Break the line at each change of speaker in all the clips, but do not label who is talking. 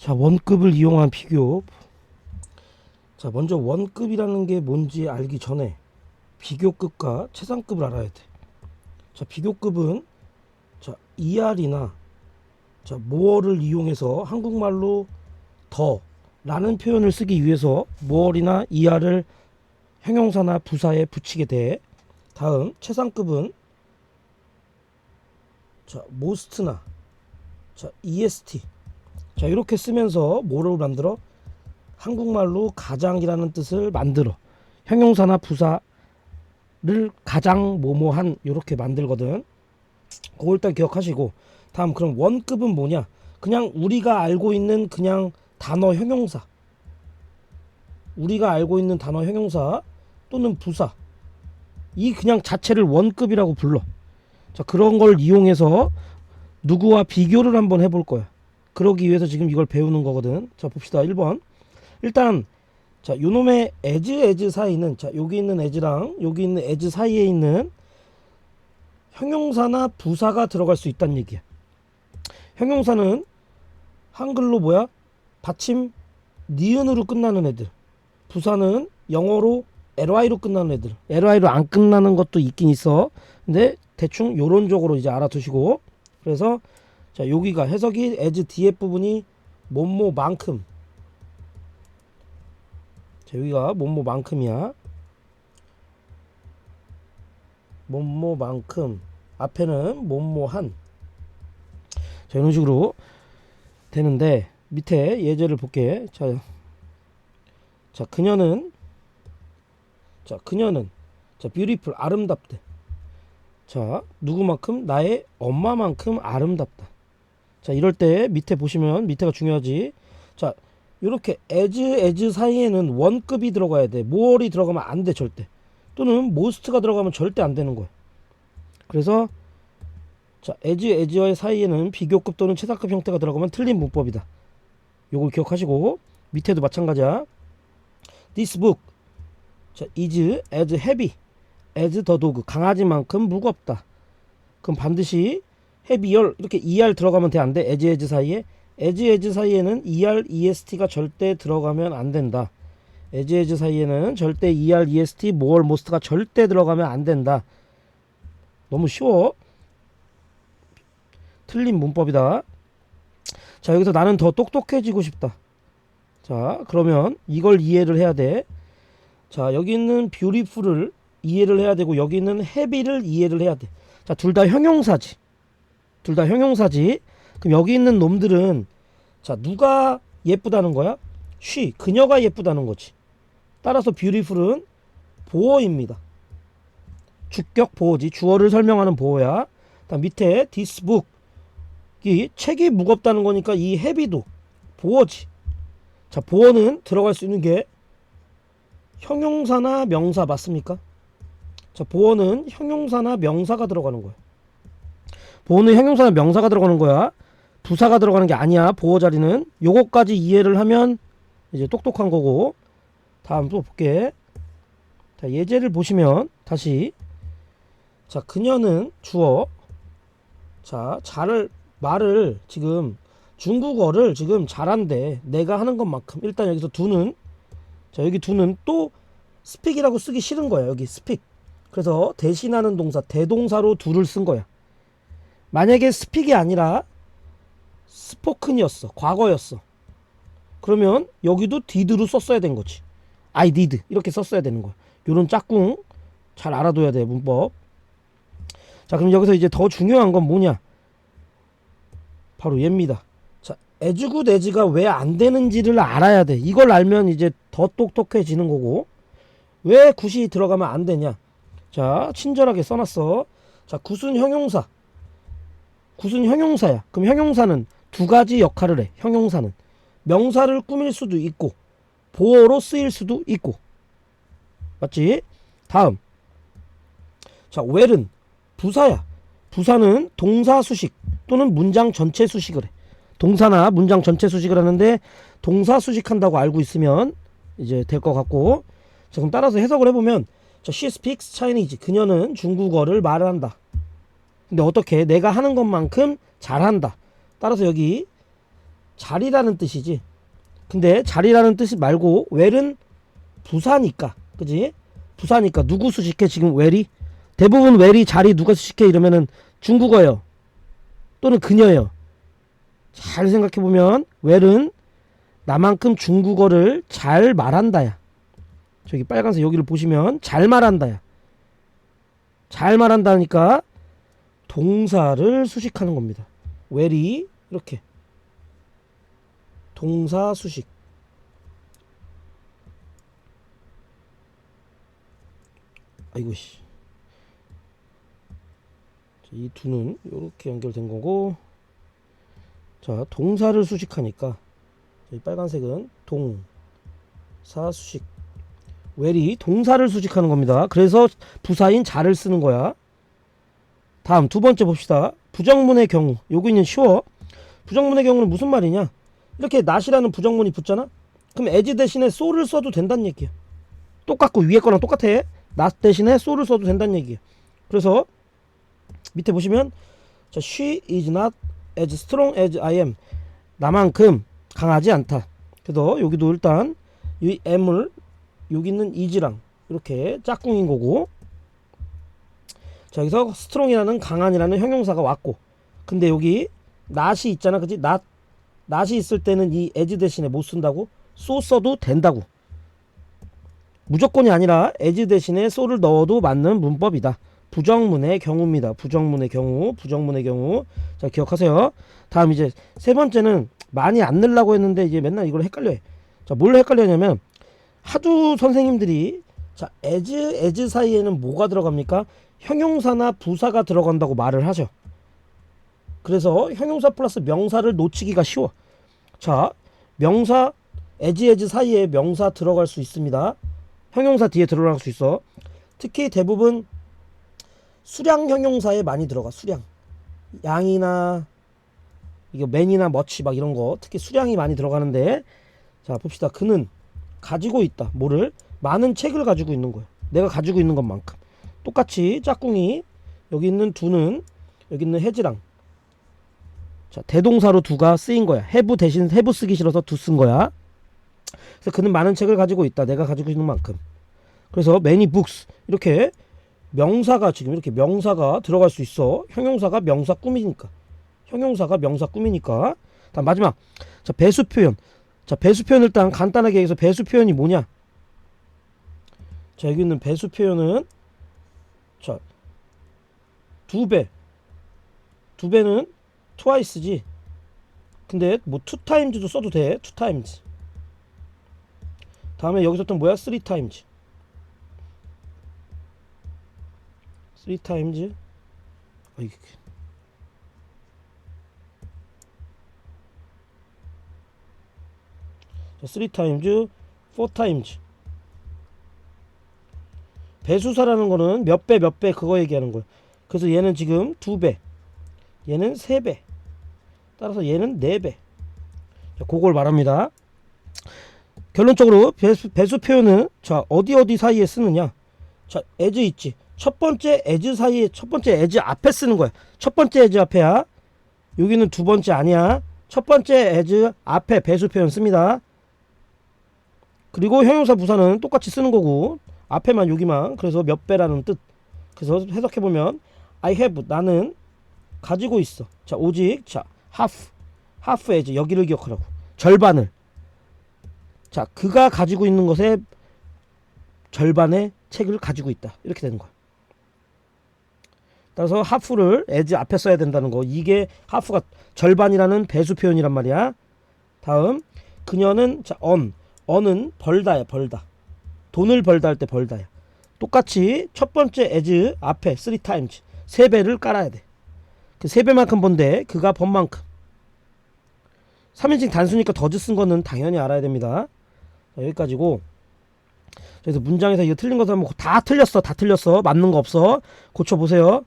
자, 원급을 이용한 비교. 자, 먼저 원급이라는 게 뭔지 알기 전에 비교급과 최상급을 알아야 돼. 자, 비교급은 자, ER이나 자, more를 이용해서 한국말로 더 라는 표현을 쓰기 위해서 more이나 ER을 형용사나 부사에 붙이게 돼. 다음 최상급은 자, most나 자, est 자 이렇게 쓰면서 뭐를 만들어? 한국말로 가장이라는 뜻을 만들어. 형용사나 부사를 가장 뭐뭐한 이렇게 만들거든. 그걸 일단 기억하시고. 다음 그럼 원급은 뭐냐? 그냥 우리가 알고 있는 그냥 단어 형용사. 우리가 알고 있는 단어 형용사 또는 부사. 이 그냥 자체를 원급이라고 불러. 자 그런 걸 이용해서 누구와 비교를 한번 해볼 거야 그러기 위해서 지금 이걸 배우는 거거든. 자, 봅시다. 1번. 일단 자, 요놈의 에즈 에즈 사이는 자, 여기 있는 에즈랑 여기 있는 에즈 사이에 있는 형용사나 부사가 들어갈 수 있다는 얘기야. 형용사는 한글로 뭐야? 받침 니은으로 끝나는 애들. 부사는 영어로 ly로 끝나는 애들. ly로 안 끝나는 것도 있긴 있어. 근데 대충 요론적으로 이제 알아두시고 그래서 자 여기가 해석이 as 뒤에 부분이 뭐뭐만큼. 자 여기가 뭐뭐만큼이야. 뭐뭐만큼. 앞에는 뭐뭐한. 자 이런 식으로 되는데 밑에 예제를 볼게. 자, 자 그녀는 자 그녀는 자 beautiful 아름답대. 자 누구만큼? 나의 엄마만큼 아름답다 자 이럴 때 밑에 보시면 밑에가 중요하지. 자 이렇게 as as 사이에는 원급이 들어가야 돼. more이 들어가면 안 돼 절대. 또는 most가 들어가면 절대 안 되는 거야. 그래서 자 as as의 사이에는 비교급 또는 최상급 형태가 들어가면 틀린 문법이다. 요걸 기억하시고 밑에도 마찬가지야. this book 자 is as heavy as the dog. 강아지만큼 무겁다. 그럼 반드시 헤비열 이렇게 ER 들어가면 돼 안 돼? 에즈 에즈 사이에 에즈 에즈 사이에는 ER EST가 절대 들어가면 안 된다. 에즈 에즈 사이에는 절대 ER EST more most가 절대 들어가면 안 된다. 너무 쉬워. 틀린 문법이다. 자 여기서 나는 더 똑똑해지고 싶다. 자 그러면 이걸 이해를 해야 돼. 자 여기 있는 beautiful을 이해를 해야 되고 여기 있는 heavy를 이해를 해야 돼. 자 둘 다 형용사지. 둘 다 형용사지. 그럼 여기 있는 놈들은 자 누가 예쁘다는 거야? she 그녀가 예쁘다는 거지. 따라서 beautiful은 보어입니다. 주격 보어지. 주어를 설명하는 보어야. 다음 밑에 this book 이 책이 무겁다는 거니까 이 heavy도 보어지. 자 보어는 들어갈 수 있는 게 형용사나 명사 맞습니까? 자 보어는 형용사나 명사가 들어가는 거야. 보어는 형용사나 명사가 들어가는 거야. 부사가 들어가는 게 아니야. 보어 자리는 요거까지 이해를 하면 이제 똑똑한 거고. 다음 또 볼게. 자, 예제를 보시면 다시 자, 그녀는 주어 자, 잘 말을 지금 중국어를 지금 잘한대. 내가 하는 것만큼. 일단 여기서 두는 자, 여기 두는 또 스픽이라고 쓰기 싫은 거야. 여기 스픽. 그래서 대신하는 동사 대동사로 두를 쓴 거야. 만약에 스픽이 아니라 스포큰이었어. 과거였어. 그러면 여기도 did로 썼어야 된 거지. I did 이렇게 썼어야 되는 거야. 요런 짝꿍 잘 알아둬야 돼 문법. 자 그럼 여기서 이제 더 중요한 건 뭐냐? 바로 얘입니다. 자 에즈굿 에즈가 왜 안 되는지를 알아야 돼. 이걸 알면 이제 더 똑똑해지는 거고 왜 굿이 들어가면 안 되냐? 자 친절하게 써놨어. 자 굿은 형용사. 굿은 형용사야. 그럼 형용사는 두 가지 역할을 해. 형용사는 명사를 꾸밀 수도 있고 보어로 쓰일 수도 있고 맞지? 다음 자 well은 부사야. 부사는 동사 수식 또는 문장 전체 수식을 해. 동사나 문장 전체 수식을 하는데 동사 수식한다고 알고 있으면 이제 될 것 같고 자 그럼 따라서 해석을 해보면 자 she speaks Chinese 그녀는 중국어를 말한다. 근데 어떻게 내가 하는 것만큼 잘한다. 따라서 여기 자리라는 뜻이지. 근데 자리라는 뜻이 말고 웰은 부사니까. 그지? 부사니까 누구 수식해 지금 웰이? 대부분 웰이 자리 누가 수식해 이러면은 중국어예요. 또는 그녀예요. 잘 생각해 보면 웰은 나만큼 중국어를 잘 말한다야. 저기 빨간색 여기를 보시면 잘 말한다야. 잘 말한다니까 동사를 수식하는 겁니다. 웰이 이렇게 동사 수식. 아이고 이 두는 이렇게 연결된 거고. 자, 동사를 수식하니까 이 빨간색은 동사 수식. 웰이 동사를 수식하는 겁니다. 그래서 부사인 자를 쓰는 거야. 다음 두 번째 봅시다. 부정문의 경우. 여기는 쉬워. 부정문의 경우는 무슨 말이냐? 이렇게 not이라는 부정문이 붙잖아. 그럼 as 대신에 so를 써도 된다는 얘기야. 똑같고 위에 거랑 똑같아. not 대신에 so를 써도 된다는 얘기야. 그래서 밑에 보시면 자, she is not as strong as I am. 나만큼 강하지 않다. 그래서 여기도 일단 이 am을 여기 있는 is랑 이렇게 짝꿍인 거고 자 여기서 strong이라는 강한이라는 형용사가 왔고 근데 여기 not이 있잖아 그지? not not이 있을 때는 이 as 대신에 못 쓴다고? so 써도 된다고. 무조건이 아니라 as 대신에 so를 넣어도 맞는 문법이다. 부정문의 경우입니다. 부정문의 경우 부정문의 경우. 자 기억하세요. 다음 이제 세 번째는 많이 안 넣으려고 했는데 이제 맨날 이걸 헷갈려 해. 자 뭘 헷갈려냐면 하도 선생님들이 자 as as 사이에는 뭐가 들어갑니까 형용사나 부사가 들어간다고 말을 하죠 그래서 형용사 플러스 명사를 놓치기가 쉬워. 자, 명사 as 사이에 명사 들어갈 수 있습니다. 형용사 뒤에 들어갈 수 있어. 특히 대부분 수량 형용사에 많이 들어가. 수량. 양이나 이거 맨이나 머치 막 이런 거 특히 수량이 많이 들어가는데 자 봅시다. 그는 가지고 있다. 뭐를 많은 책을 가지고 있는 거야. 내가 가지고 있는 것만큼. 똑같이 짝꿍이 여기 있는 두는 여기 있는 해지랑 자, 대동사로 두가 쓰인 거야. have 대신 have 쓰기 싫어서 두 쓴 거야. 그래서 그는 많은 책을 가지고 있다. 내가 가지고 있는 만큼. 그래서 many books 이렇게 명사가 지금 이렇게 명사가 들어갈 수 있어. 형용사가 명사 꾸미니까. 형용사가 명사 꾸미니까. 다음 마지막. 자, 배수 표현. 자, 배수 표현 일단 간단하게 얘기해서 배수 표현이 뭐냐? 자, 여기 있는 배수 표현은 자, 두 배. 두 배는 twice지. 근데 뭐 two times도 써도 돼. two times. 다음에 여기서 또 뭐야? times. three times. 아, 이게. 자, three times, four times. 배수사라는 거는 몇 배, 몇 배 그거 얘기하는 거야. 그래서 얘는 지금 두 배. 얘는 세 배. 따라서 얘는 4배. 자, 그걸 말합니다. 결론적으로 배수, 배수 표현은 자 어디 어디 사이에 쓰느냐 자 as 있지 첫 번째 as 사이에 첫 번째 as 앞에 쓰는 거야 첫 번째 as 앞에야 여기는 두 번째 아니야 첫 번째 as 앞에 배수 표현 씁니다 그리고 형용사 부사는 똑같이 쓰는 거고 앞에만 여기만 그래서 몇 배라는 뜻. 그래서 해석해 보면 I have 나는 가지고 있어. 자 오직 자 half, half as 여기를 기억하라고. 절반을. 자 그가 가지고 있는 것의 절반의 책을 가지고 있다. 이렇게 되는 거야. 따라서 half를 as 앞에 써야 된다는 거. 이게 half가 절반이라는 배수 표현이란 말이야. 다음 그녀는 자 on, on은 벌다야 벌다 돈을 벌다 할 때 벌다야. 똑같이 첫 번째 as 앞에 three times 세 배를 깔아야 돼. 그 세 배만큼 번데 그가 번 만큼. 3인칭 단수니까 더즈 쓴 거는 당연히 알아야 됩니다. 자, 여기까지고. 그래서 문장에서 이거 틀린 것을 한번 다 틀렸어 다 틀렸어. 맞는 거 없어. 고쳐 보세요.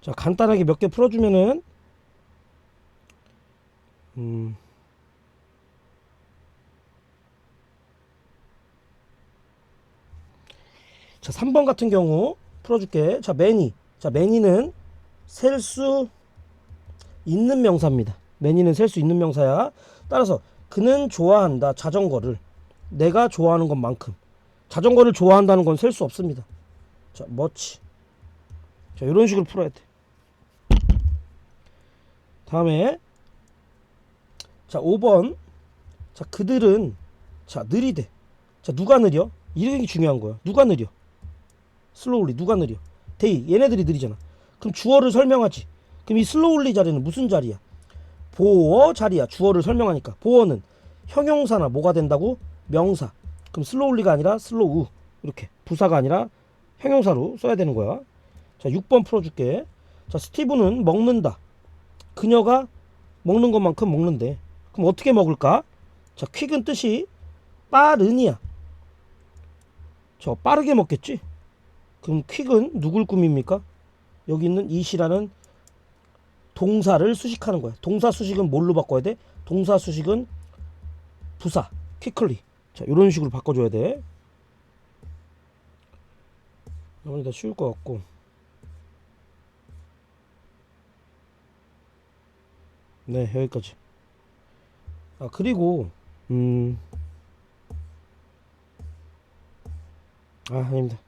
자 간단하게 몇 개 풀어주면은 3번 같은 경우 풀어줄게. 자, 매니. 자, 매니는 셀 수 있는 명사입니다. 매니는 셀 수 있는 명사야. 따라서 그는 좋아한다. 자전거를 내가 좋아하는 것만큼 자전거를 좋아한다는 건 셀 수 없습니다. 자, 멋지. 자, 이런 식으로 풀어야 돼. 다음에 자, 5번. 자, 그들은 자, 느리대. 자, 누가 느려? 이게 중요한 거야. 누가 느려? 슬로울리 누가 느려? 데이 얘네들이 느리잖아. 그럼 주어를 설명하지. 그럼 이 슬로울리 자리는 무슨 자리야? 보어 자리야. 주어를 설명하니까. 보어는 형용사나 뭐가 된다고? 명사. 그럼 슬로울리가 아니라 슬로우. 이렇게. 부사가 아니라 형용사로 써야 되는 거야. 자, 6번 풀어줄게. 자, 스티브는 먹는다. 그녀가 먹는 것만큼 먹는데. 그럼 어떻게 먹을까? 자, 퀵은 뜻이 빠른이야. 저 빠르게 먹겠지? 그럼 퀵은 누굴 꿈입니까? 여기 있는 이시라는 동사를 수식하는 거야. 동사 수식은 뭘로 바꿔야 돼? 동사 수식은 부사, quickly. 자, 이런 식으로 바꿔줘야 돼. 이번에 더 쉬울 것 같고. 네, 여기까지. 아, 그리고, 음, 아, 아닙니다.